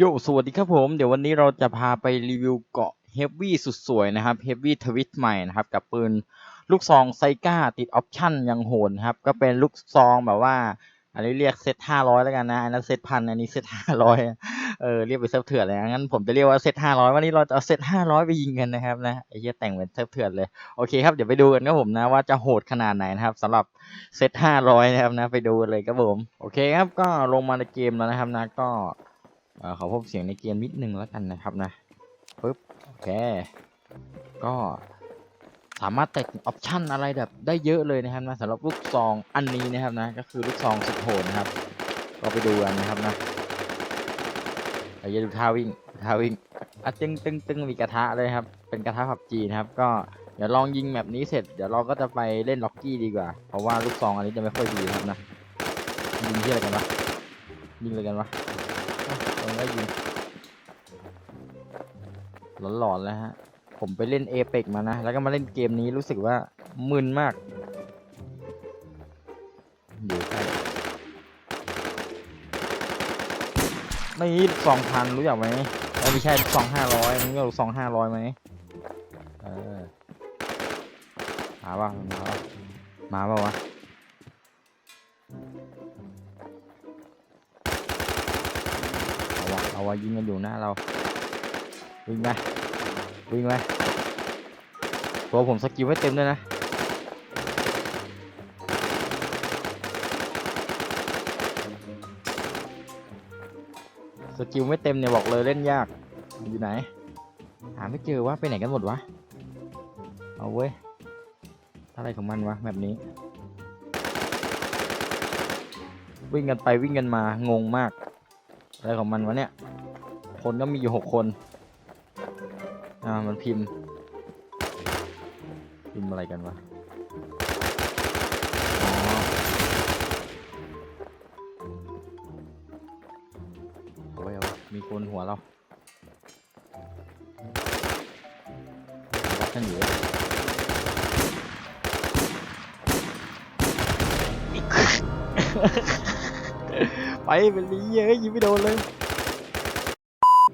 โยสวัสดีครับผม เดี๋ยววันนี้เราจะพาไปรีวิวเกาะเฮฟวี่สุดสวยนะครับเฮฟวี่ทวิตใหม่นะครับ กับปืนลูกซองไซก้าติดออปชั่นยังโหนครับ ก็เป็นลูกซองแบบว่า อันนี้เรียกเซตห้าร้อยแล้วกันนะ อันนั้นเซตพันอันนี้เซตห้าร้อยเออเรียกไปเซฟเถื่อนเลยงั้นผมจะเรียกว่าเซตห้าร้อยวันนี้เราจะเอาเซตห้าร้อยไปยิงกันนะครับนะไอ้เหี้ยแต่งเป็นเซฟเถื่อนเลย โอเคครับเดี๋ยวไปดูกันครับผมนะว่าจะโหดขนาดไหนนะครับสำหรับเซตห้าร้อยนะครับนะไปดูเลยครับผม โอเคครับก็ลงมาในเกมแล้วนะครับนะก็ ขอพิ่มเสียงในเกมนิดนึงแล้วกันนะครับนะปึ๊บโอเค ก็สามารถแต่งออปชันอะไรแบบได้เยอะเลยนะครับนะสำหรับลูกซองอันนี้นะครับนะก็คือลูกซองสุดโหดนะครับ ก็ไปดูกันนะครับนะไอ้เหี้ยดูท่าวิ่งท่าวิ่งอะตึงตึงตึงมีกระทะเลยครับ เป็นกระทะผับจีนะครับก็เดี๋ยวลองยิงแบบนี้เสร็จเดี๋ยวเราก็จะไปเล่นล็อกกี้ดีกว่า เพราะว่าลูกซองอันนี้จะไม่ค่อยดีครับนะยิงที่อะไรกันวะยิงอะไรกันวะ อะตรงนี้ยิงหลอนๆแล้วฮะ ผมไปเล่นเอเปกมานะ แล้วก็มาเล่นเกมนี้รู้สึกว่ามึนมากอยู่ใกล้นี่สองพันรู้จักไหมเอ้ยไม่ใช่สองห้าร้อยนี่เราสองห้าร้อยไหมเออ มาป่ะมาป่ะมาป่ะวะ เอาวะเอาวะยิงกันอยู่หน้าเรา วิ่งไปวิ่งไปตัวผมสกิลไม่เต็มด้วยนะสกิลไม่เต็มเนี่ยบอกเลยเล่นยาก อยู่ไหน หาไม่เจอวะไปไหนกันหมดวะ เอาเว้ยอะไรของมันวะแบบนี้ วิ่งกันไปวิ่งกันมางงมาก อะไรของมันวะเนี่ย คนก็มีอยู่หกคน อ่า มันพิมพ์ พิมพ์อะไรกันวะอ๋อเอาไว้เอาไว้มีคนหัวเราวัดกันอยู่ ไปเป็นลีเยอะยิงไม่โดนเลย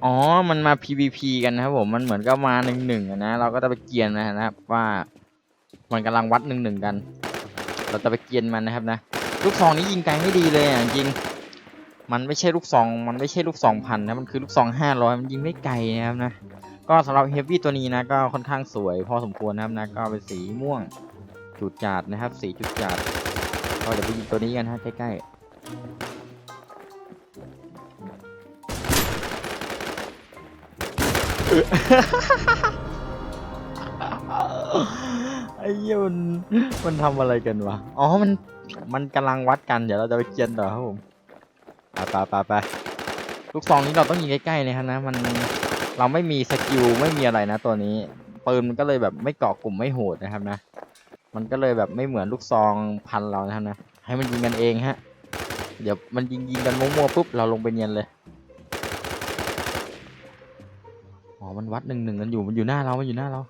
อ๋อ มันมา PVP กันนะครับผม มันเหมือนก็มาหนึ่งหนึ่งนะ เราก็จะไปเกียนนะครับว่ามันกำลังวัดหนึ่งหนึ่งกัน เราจะไปเกียนมันนะครับนะ ลูกซองนี้ยิงไกลไม่ดีเลยอะจริง มันไม่ใช่ลูกซอง มันไม่ใช่ลูกซองพันนะ มันคือลูกซองห้าร้อยมันยิงไม่ไกลนะครับนะ ก็สำหรับเฮฟวี่ตัวนี้นะก็ค่อนข้างสวย พอสมควรนะครับนะ ก็เป็นสีม่วงจุดจาดนะครับ สีจุดจาดก็เดี๋ยวไปยิงตัวนี้กันฮะใกล้ๆ ไอ้เหี้ยมันมันทำอะไรกันวะ อ๋อ มัน มันกำลังวัดกัน เดี๋ยวเราจะไปเกียนต่อครับผมไปไปไปไปลูกซองนี้เราต้องยิงใกล้ๆนะครับนะ มัน เราไม่มีสกิลไม่มีอะไรนะตัวนี้ ปืนมันก็เลยแบบไม่เกาะกลุ่มไม่โหดนะครับนะ มันก็เลยแบบไม่เหมือนลูกซองพันเรานะครับนะ ให้มันยิงกันเองฮะ เดี๋ยวมันยิงยิงกันมั่วๆปุ๊บเราลงไปเนียนเลย อ๋อ มันวัดหนึ่งหนึ่งกันอยู่ มันอยู่หน้าเรา มันอยู่หน้าเรา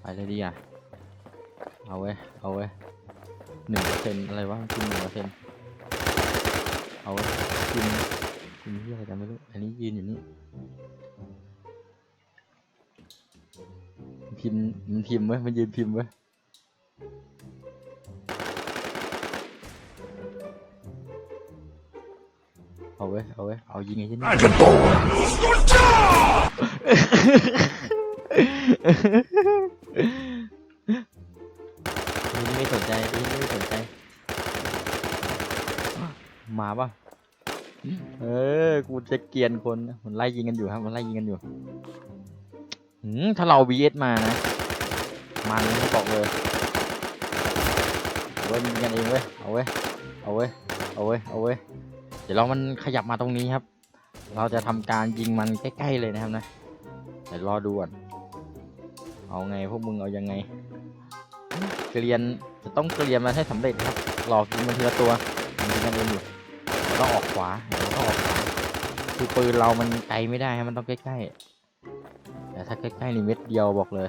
ไปเลยดีอะ เอาเว้ย เอาเว้ยหนึ่งเปอร์เซ็นอะไรวะกินหนึ่งเปอร์เซ็นเอาเว้ยกินกินที่อะไรกันไม่รู้ อันนี้ยืนอยู่นี่พิมพ์มันพิมพ์เว้ย มันยืนพิมพ์เว้ย เอาเว้ยเอาเว้ยเอายิงไอ้ที่นี่นี่ไม่สนใจนี่ไม่สนใจ มาปะเออ กูจะเกรียนคนนะมันไล่ยิงกันอยู่ครับมันไล่ยิงกันอยู่หืมถ้าเรา VS มานะ มันไม่บอกเลยเอาเว้ยยิงกันเองเว้ย เอาเว้ย เอาเว้ย เอาเว้ย เอาเว้ยเดี๋ยวเรามันขยับมาตรงนี้ครับ เราจะทำการยิงมันใกล้ๆเลยนะครับนะเดี๋ยวรอดูก่อนเอาไงพวกมึงเอายังไง เกลียนจะต้องเกลียนมันให้สำเร็จครับ หลอกยิงมันทีละตัวมันยิงกันเองอยู่เราต้องออกขวาเราต้องออกขวาคือปืนเรามันไกลไม่ได้ครับมันต้องใกล้ๆแต่ถ้าใกล้ๆนี่เม็ดเดียวบอกเลย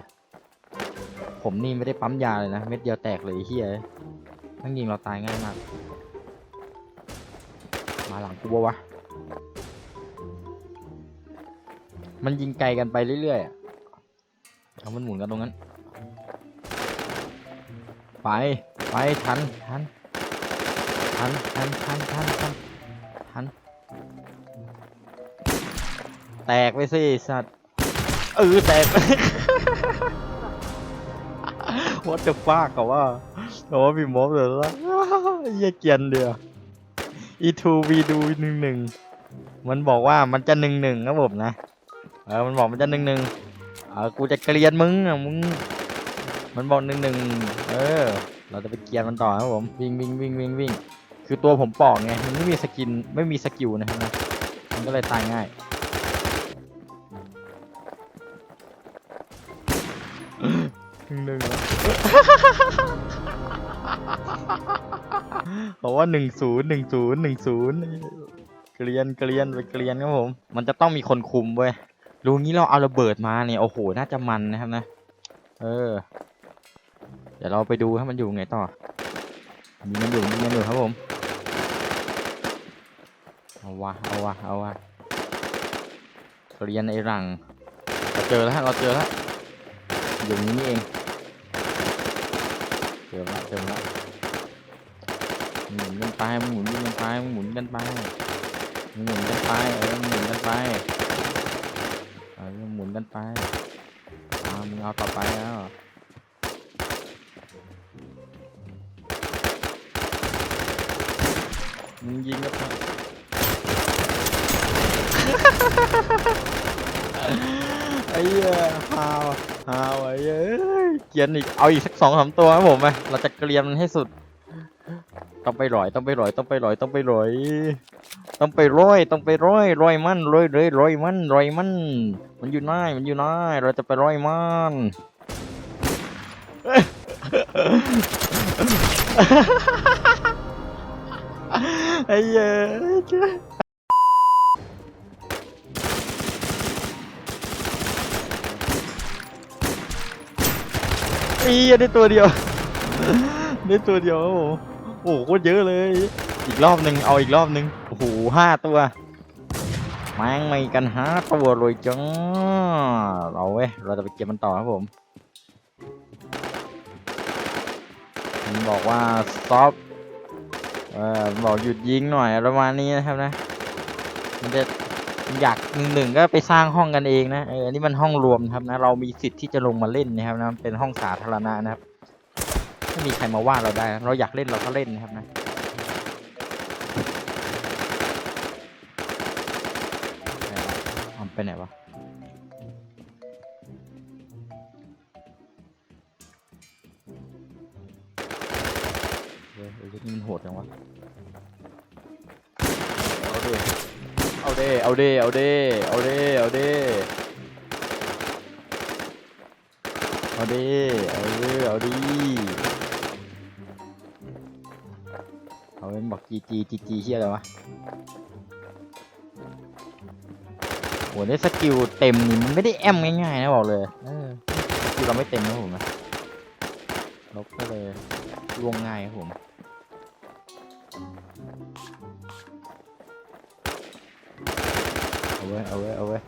ผมนี่ไม่ได้ปั๊มยาเลยนะ เม็ดเดียวแตกเลยเฮียทั้งยิงเราตายง่ายมาก มาหลังกูวะ มันยิงไกลกันไปเรื่อยๆอะเอามันหมุนกันตรงนั้น ไป ไปทันทันทันทันทันทันทันทัน แตกไปสิสัตว์ เออแตก What the fuck กับว่ากับว่าพี่มอบเลยละเยี่ยเกียนเดียว E2 V ดูหนึ่งหนึ่งมันบอกว่ามันจะหนึ่งหนึ่งครับผมนะเออมันบอกมันจะหนึ่งหนึ่งเออกูจะเกลียนมึงอะมึงมันบอกหนึ่งหนึ่งเออ เราจะไปเกลียนมันต่อครับผมวิ่งวิ่งวิ่งวิ่งวิ่งคือตัวผมปอกไงมันไม่มีสกินไม่มีสกิลนะครับนะมันก็เลยตายง่ายหนึ่งหนึ่งเหรอ บอกว่าหนึ่งศูนย์หนึ่งศูนย์หนึ่งศูนย์เกลียนเกลียนไปเกลียนครับผม มันจะต้องมีคนคุมเว้ยรู้งี้เราเอาระเบิดมาเนี่ยโอ้โหน่าจะมันนะครับนะ เออ เดี๋ยวเราไปดูให้มันอยู่ไงต่อ มีมันอยู่มีมันอยู่ครับผม เอาวะเอาวะเอาวะเกลียนไอ้รังเราเจอแล้วเราเจอแล้วอยู่นี้นี่เองเจอแล้วเจอแล้ว หมุนกันไปหมุนกันไปหมุนกันไปหมุนกันไปเออหมุนกันไปเออหมุนกันไปเอามึงเอาต่อไปแล้วมึงยิงก็ไปไอ้เหี้ยฮาวฮาวไอ้เหี้ยเอ้ยเกรียนอีก เอาอีกสักสองสามตัวครับผมไปเราจะเกรียนมันให้สุด ต้องไปร่อยต้องไปร่อยต้องไปร่อยต้องไปร่อยต้องไปร้อยต้องไปร้อยร้อยมันร้อยเลยร้อยมันร้อยมัน มันอยู่ไหนมันอยู่ไหนเราจะไปร้อยมันไอ้เหี้ยอีได้ตัวเดียวได้ตัวเดียวครับผม โอ้โหโคตรเยอะเลย อีกรอบหนึ่งเอาอีกรอบหนึ่งโอ้โหห้าตัวแม่งไม่กันห้าตัวเลยจังเราเว้ยเราจะไปเก็บมันต่อครับผมมันบอกว่าซอฟเออบอกหยุดยิงหน่อยประมาณนี้นะครับนะ มันจะอยากหนึ่งหนึ่งก็ไปสร้างห้องกันเองนะเอออันนี้มันห้องรวมครับนะ เรามีสิทธิ์ที่จะลงมาเล่นนะครับนะเป็นห้องสาธารณะนะครับ ไม่มีใครมาว่าเราได้ เราอยากเล่นเราก็เล่นนะครับนะไหนวะอ๋อไปไหนวะเฮ้ยเฮ้ยนี่มันโหดจังวะ เอาดิเอาเด้เอาเด้เอาเด้เอาเด้เอาเด้เอาเด้เอาเด้เอาดี จีจีจีจีเฮียอะไรวะโหได้สกิลเต็มนี่มันไม่ได้แอมง่ายๆนะบอกเลยเออสกิลเราไม่เต็มนะผมนะลบก็เลยล่วงง่ายครับผมเอาเว้ยเอาเว้ยเอาเว้ย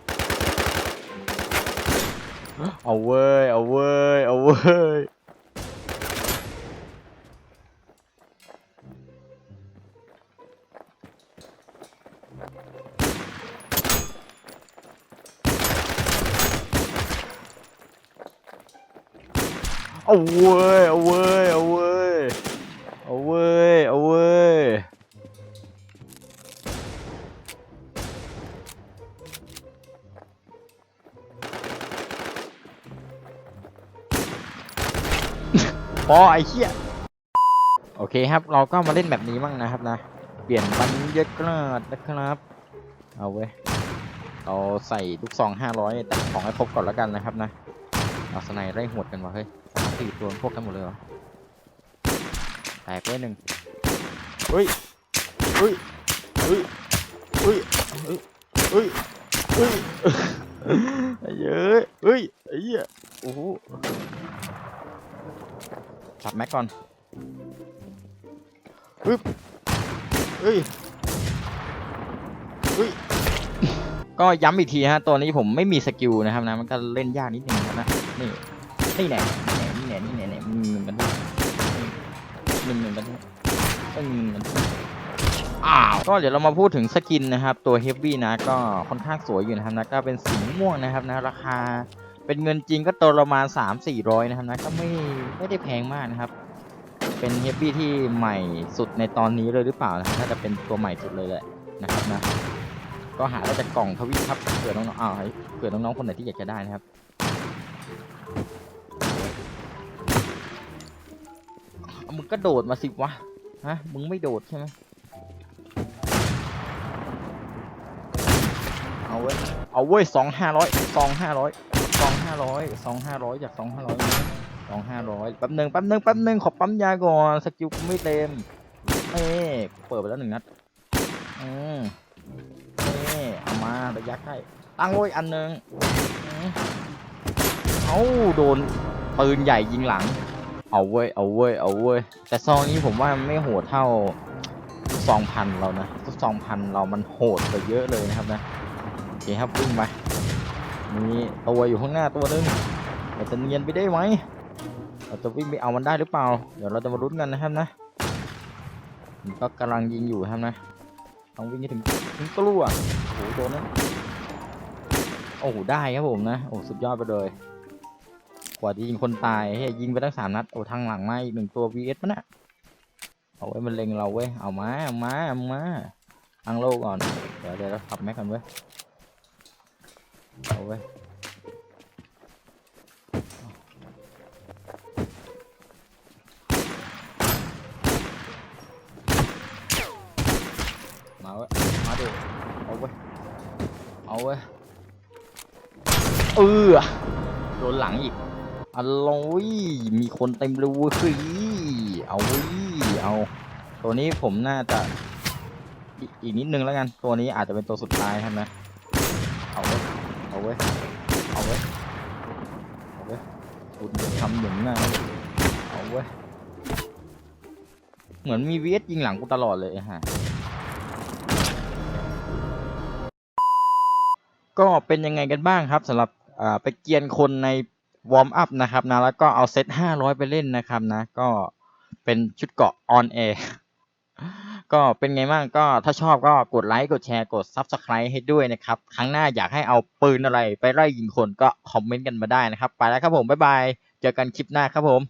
เอาเว้ยเอาเว้ยเอาเว้ย เอาเว้ย เอาเว้ย เอาเว้ย เอาเว้ย เอาเว้ย พอไอ้เหี้ย โอเคครับ เราก็มาเล่นแบบนี้บ้างนะครับนะ เปลี่ยนบรรยากาศนะครับ เอาเว้ย เราใส่ลูกซองห้าร้อยแต่ของให้ครบก่อนแล้วกันนะครับนะ เอาสไนไล่หดกันวะเฮ้ยสามสี่ตัวพวกกันหมดเลยเหรอแตกไว้หนึ่งเฮ้ยเฮ้ยเฮ้ยเฮ้ยเฮ้ยเฮ้ยเฮ้ยอ้เหี้ยเฮ้ยไอ้เหี้ยโอ้โหจับแม็กก่อนปึ๊บเฮ้ยเฮ้ย ก็ย้ำอีกทีฮะตัวนี้ผมไม่มีสกิลนะครับนะมันก็เล่นยากนิดนึงนะนี่นี่แหน่นี่แหน่นี่แหน่นี่แหน่มึงมึงกันมึงมึงกันมึงมึงกันอ้าวก็เดี๋ยวเรามาพูดถึงสกินนะครับ ตัวเฮฟวี่นะก็ค่อนข้างสวยอยู่นะครับนะก็เป็นสีม่วงนะครับนะราคาเป็นเงินจริงก็ตัวประมาณ 3 4 0 0 นะครับนะก็ไม่ไม่ได้แพงมากนะครับ เป็นเฮฟวี่ที่ใหม่สุดในตอนนี้เลยหรือเปล่านะครับน่าจะเป็นตัวใหม่สุดเลยแหละนะครับนะ ก็หาได้จากกล่องทวิครับเผื่อน้องๆอ้าวเผื่อน้องๆคนไหนที่อยากจะได้นะครับมึงก็โดดมาสิวะฮะมึงไม่โดดใช่ไหมเอาเว้ยเอาเว้ยสองห้าร้อยสองห้าร้อยสองห้าร้อยสองห้าร้อยจากสองห้าร้อยสองห้าร้อยแป๊บหนึ่งแป๊บหนึ่งแป๊บหนึ่งขอปั๊มยาก่อนสกิลกูไม่เต็มเอ้เปิดไปแล้วหนึ่งนัดอืมนี่เอ มาระยะใกล้ตั้งไว้อันหนึ่งเอาโดนปืนใหญ่ยิงหลัง เอาเว้ย เอาเว้ย เอาเว้ย แต่ซองนี้ผมว่าไม่โหดเท่าซองพันเรานะซองพันเรามันโหดกว่าเยอะเลยนะครับนะโอเคครับวิ่งไปมีตัวอยู่ข้างหน้าตัวหนึงเราจะเนียนไปได้ไหมเราจะวิ่งไปเอามันได้หรือเปล่า เดี๋ยวเราจะมาลุ้นกันนะครับนะมันก็กำลังยิงอยู่ครับนะ ต้องวิ่งให้ถึงถึงกลัว โอ้โหโดนนั้นโอ้โหได้ครับผมนะโอ้สุดยอดไปเลยกว่าจะยิงคนตายเฮ้ยยิงไปตั้งสามนัดโอ้ทางหลังมาอีกหนึ่งตัว vs มันนะเอาไว้มันเล็งเราเว้ยเอามาเอามาเอามาอังโลก่อนเดี๋ยวเดี๋ยวเราขับแม็กกันเว้ยเอาเว้ยมาเว้ย เอาเว้ยเออโดนหลังอีกอร่อยมีคนเต็มเลยเว้ยเฮ้ยเอาเว้ยเอา ตัวนี้ผมน่าจะอีอีกนิดนึงแล้วกัน ตัวนี้อาจจะเป็นตัวสุดท้ายครับนะเอาเว้ยเอาเว้ยเอาเว้ยเอาเว้ยคุณจะทำอย่งนั้นเอาเว้ยเหมือนมีวีเอสยิงหลังกูตลอดเลยฮะ ก็เป็นยังไงกันบ้างครับสำหรับไปเกียนคนในวอร์มอัพนะครับนะแล้วก็เอาเซต500 ไปเล่นนะครับนะก็เป็นชุดเกาะออนแอร์ก็เป็นไงบ้างก็ถ้าชอบก็กดไลค์กดแชร์กด Subscribe ให้ด้วยนะครับ ครั้งหน้าอยากให้เอาปืนอะไรไปไล่ยิงคนก็คอมเมนต์กันมาได้นะครับ ไปแล้วครับผม บ๊ายบาย เจอกันคลิปหน้าครับผม